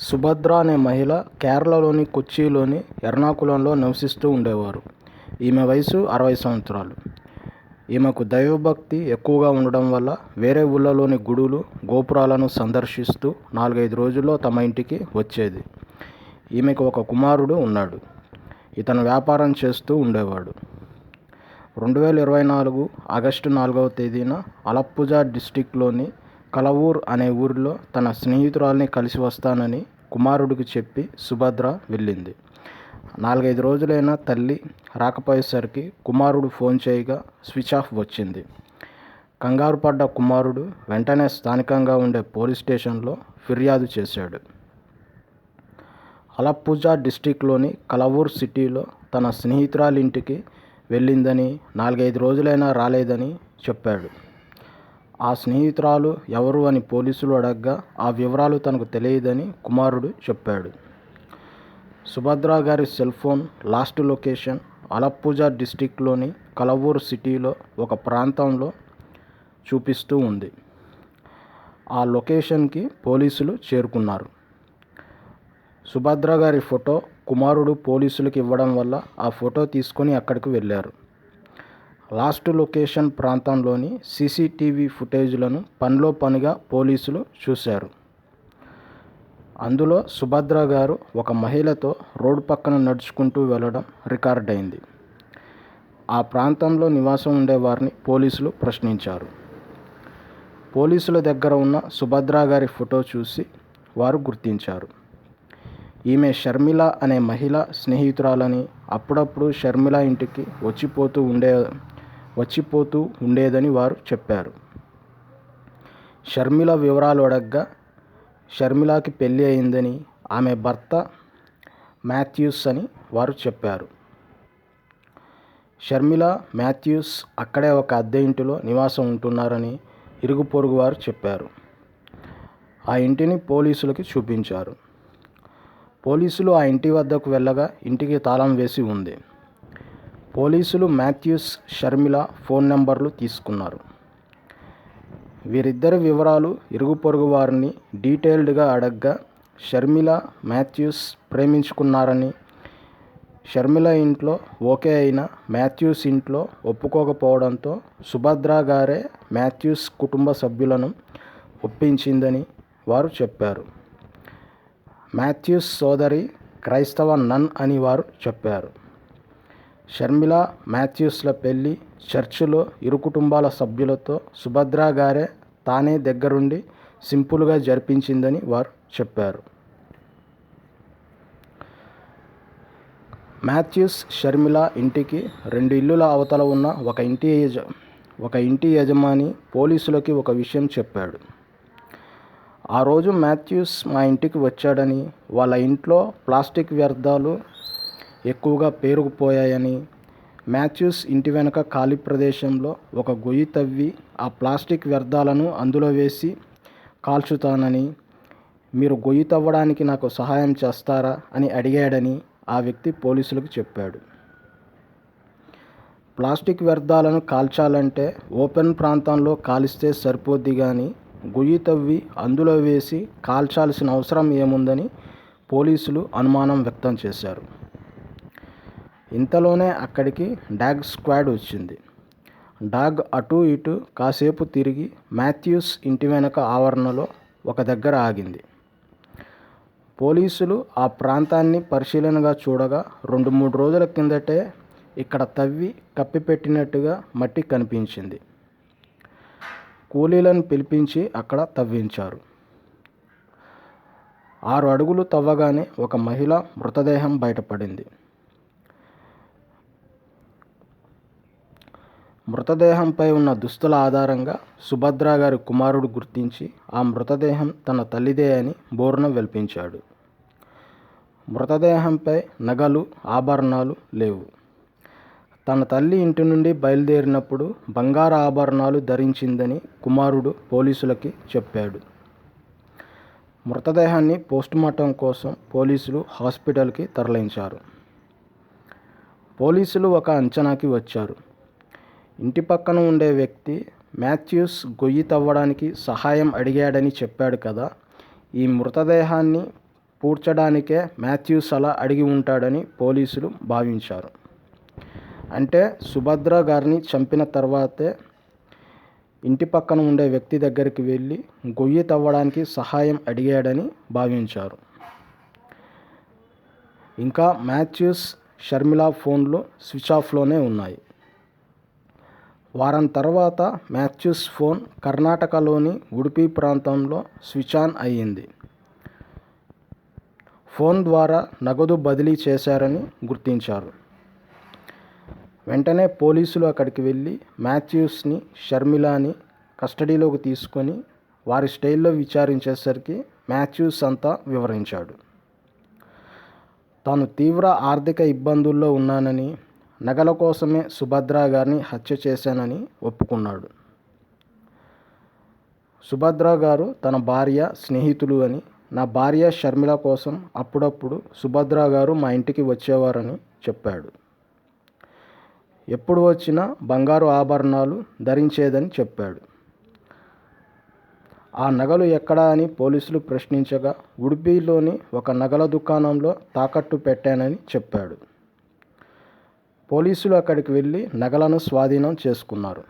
సుభద్ర అనే మహిళ కేరళలోని కొచ్చిలోని ఎర్నాకులంలో నివసిస్తూ ఉండేవారు. ఈమె వయసు అరవై సంవత్సరాలు. ఈమెకు దైవభక్తి ఎక్కువగా ఉండడం వల్ల వేరే ఊళ్ళలోని గుడులు గోపురాలను సందర్శిస్తూ నాలుగైదు రోజుల్లో తమ ఇంటికి వచ్చేది. ఈమెకు ఒక కుమారుడు ఉన్నాడు. ఇతను వ్యాపారం చేస్తూ ఉండేవాడు. రెండు వేల ఇరవై నాలుగు ఆగస్టు నాలుగవ తేదీన అలప్పుజా డిస్టిక్లోని కలవూర్ అనే ఊరిలో తన స్నేహితురాల్ని కలిసి వస్తానని కుమారుడికి చెప్పి సుభద్ర వెళ్ళింది. నాలుగైదు రోజులైనా తల్లి రాకపోయేసరికి కుమారుడు ఫోన్ చేయగా స్విచ్ ఆఫ్ వచ్చింది. కంగారు పడ్డ కుమారుడు వెంటనే స్థానికంగా ఉండే పోలీస్ స్టేషన్లో ఫిర్యాదు చేశాడు. అలప్పుజా డిస్టిక్లోని కలవూర్ సిటీలో తన స్నేహితురాలింటికి వెళ్ళిందని నాలుగైదు రోజులైనా రాలేదని చెప్పాడు. ఆ స్నేహితురాలు ఎవరు అని పోలీసులు అడగ్గా ఆ వివరాలు తనకు తెలియదని కుమారుడు చెప్పాడు. సుభద్ర గారి cell phone last location Alappuzha డిస్టిక్లోని Kalavoor సిటీలో ఒక ప్రాంతంలో చూపిస్తూ ఉంది. ఆ లొకేషన్కి పోలీసులు చేరుకున్నారు. సుభద్ర గారి ఫోటో కుమారుడు పోలీసులకు ఇవ్వడం వల్ల ఆ ఫోటో తీసుకొని అక్కడికి వెళ్ళారు. లాస్ట్ లొకేషన్ ప్రాంతంలోని సీసీటీవీ ఫుటేజ్లను పనిలో పనిగా పోలీసులు చూశారు. అందులో సుభద్ర గారు ఒక మహిళతో రోడ్డు పక్కన నడుచుకుంటూ వెళ్ళడం రికార్డ్ అయింది ఆ ప్రాంతంలో నివాసం ఉండేవారిని పోలీసులు ప్రశ్నించారు. పోలీసుల దగ్గర ఉన్న సుభద్ర గారి ఫోటో చూసి వారు గుర్తించారు. ఈమె షర్మిల అనే మహిళ స్నేహితురాలని అప్పుడప్పుడు షర్మిల ఇంటికి వచ్చిపోతూ ఉండే వచ్చిపోతూ ఉండేదని వారు చెప్పారు. షర్మిల వివరాలు అడగ్గా షర్మిలాకి పెళ్ళి అయిందని ఆమె భర్త మాథ్యూస్ అని వారు చెప్పారు. షర్మిల మాథ్యూస్ అక్కడే ఒక అద్దె ఇంటిలో నివాసం ఉంటున్నారని ఇరుగు పొరుగు వారు చెప్పారు. ఆ ఇంటిని పోలీసులకి చూపించారు. పోలీసులు ఆ ఇంటి వద్దకు వెళ్ళగా ఇంటికి తాళం వేసి ఉంది. పోలీసులు మాథ్యూస్ షర్మిల ఫోన్ నెంబర్లు తీసుకున్నారు. వీరిద్దరి వివరాలు ఇరుగు పొరుగు వారిని డీటెయిల్డ్గా అడగ్గా షర్మిల మాథ్యూస్ ప్రేమించుకున్నారని షర్మిల ఇంట్లో ఓకే అయిన మాథ్యూస్ ఇంట్లో ఒప్పుకోకపోవడంతో సుభద్ర గారే మాథ్యూస్ కుటుంబ సభ్యులను ఒప్పించిందని వారు చెప్పారు. మాథ్యూస్ సోదరి క్రైస్తవ నన్ అని వారు చెప్పారు. షర్మిల మాథ్యూస్ల పెళ్ళి చర్చిలో ఇరు కుటుంబాల సభ్యులతో సుభద్ర గారే తానే దగ్గరుండి సింపుల్గా జరిపించిందని వారు చెప్పారు. మాథ్యూస్ షర్మిల ఇంటికి రెండు ఇల్లుల అవతల ఉన్న ఒక ఇంటి యజ ఒక ఇంటి యజమాని పోలీసులకి ఒక విషయం చెప్పాడు. ఆ రోజు మాథ్యూస్ మా ఇంటికి వచ్చాడని వాళ్ళ ఇంట్లో ప్లాస్టిక్ వ్యర్థాలు ఎక్కువగా పేరుకుపోయాయని. మాథ్యూస్ ఇంటి వెనుక ఖాళీ ప్రదేశంలో ఒక గొయ్యి తవ్వి ఆ ప్లాస్టిక్ వ్యర్థాలను అందులో వేసి కాల్చుతానని మీరు గొయ్యి తవ్వడానికి నాకు సహాయం చేస్తారా అని అడిగాడని ఆ వ్యక్తి పోలీసులకు చెప్పాడు. ప్లాస్టిక్ వ్యర్థాలను కాల్చాలంటే ఓపెన్ ప్రాంతంలో కాలిస్తే సరిపోద్ది కానీ గొయ్యి తవ్వి అందులో వేసి కాల్చాల్సిన అవసరం ఏముందని పోలీసులు అనుమానం వ్యక్తం చేశారు. ఇంతలోనే అక్కడికి డాగ్ స్క్వాడ్ వచ్చింది. డాగ్ అటు ఇటు కాసేపు తిరిగి మాథ్యూస్ ఇంటి వెనక ఆవరణలో ఒక దగ్గర ఆగింది. పోలీసులు ఆ ప్రాంతాన్ని పరిశీలనగా చూడగా రెండు మూడు రోజుల కిందటే ఇక్కడ తవ్వి కప్పిపెట్టినట్టుగా మట్టి కనిపించింది. కూలీలను పిలిపించి అక్కడ తవ్వించారు. ఆరు అడుగులు తవ్వగానే ఒక మహిళ మృతదేహం బయటపడింది. మృతదేహంపై ఉన్న దుస్తుల ఆధారంగా సుభద్ర గారి కుమారుడు గుర్తించి ఆ మృతదేహం తన తల్లిదే అని బోరున వెల్పించాడు. మృతదేహంపై నగలు ఆభరణాలు లేవు. తన తల్లి ఇంటి నుండి బయలుదేరినప్పుడు బంగారు ఆభరణాలు ధరించిందని కుమారుడు పోలీసులకి చెప్పాడు. మృతదేహాన్ని పోస్టుమార్టం కోసం పోలీసులు హాస్పిటల్కి తరలించారు. పోలీసులు ఒక అంచనాకి వచ్చారు. ఇంటి పక్కన ఉండే వ్యక్తి మాథ్యూస్ గొయ్యి తవ్వడానికి సహాయం అడిగాడని చెప్పాడు కదా ఈ మృతదేహాన్ని పూడ్చడానికే మాథ్యూస్ అలా అడిగి ఉంటాడని పోలీసులు భావించారు. అంటే సుభద్ర గారిని చంపిన తర్వాతే ఇంటి పక్కన ఉండే వ్యక్తి దగ్గరికి వెళ్ళి గొయ్యి తవ్వడానికి సహాయం అడిగాడని భావించారు. ఇంకా మాథ్యూస్ షర్మిల ఫోన్లు స్విచ్ ఆఫ్లోనే ఉన్నాయి. వారం తర్వాత మ్యాథ్యూస్ ఫోన్ కర్ణాటకలోని ఉడిపి ప్రాంతంలో స్విచ్ ఆన్ అయ్యింది. ఫోన్ ద్వారా నగదు బదిలీ చేశారని గుర్తించారు. వెంటనే పోలీసులు అక్కడికి వెళ్ళి మ్యాథ్యూస్ని షర్మిలాని కస్టడీలోకి తీసుకొని వారి స్టైల్లో విచారించేసరికి మ్యాథ్యూస్ అంతా వివరించాడు. తాను తీవ్ర ఆర్థిక ఇబ్బందుల్లో ఉన్నానని నగల కోసమే సుభద్ర గారిని హత్య చేశానని ఒప్పుకున్నాడు. సుభద్ర గారు తన భార్య స్నేహితులు అని నా భార్య షర్మిల కోసం అప్పుడప్పుడు సుభద్ర గారు మా ఇంటికి వచ్చేవారని చెప్పాడు. ఎప్పుడు వచ్చినా బంగారు ఆభరణాలు ధరించేదని చెప్పాడు. ఆ నగలు ఎక్కడా అని పోలీసులు ప్రశ్నించగా ఉడిపిలోని ఒక నగల దుకాణంలో తాకట్టు పెట్టానని చెప్పాడు. పోలీసులు అక్కడికి వెళ్ళి నగలను స్వాధీనం చేసుకున్నారు.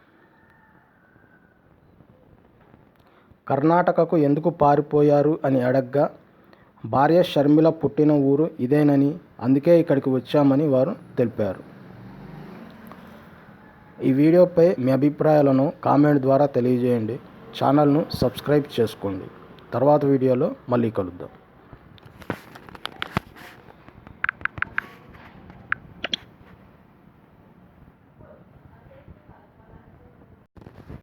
కర్ణాటకకు ఎందుకు పారిపోయారు అని అడగ్గా భార్య షర్మిల పుట్టిన ఊరు ఇదేనని అందుకే ఇక్కడికి వచ్చామని వారు తెలిపారు. ఈ వీడియోపై మీ అభిప్రాయాలను కామెంట్ ద్వారా తెలియజేయండి. ఛానల్ను సబ్స్క్రైబ్ చేసుకోండి. తర్వాత వీడియోలో మళ్ళీ కలుద్దాం.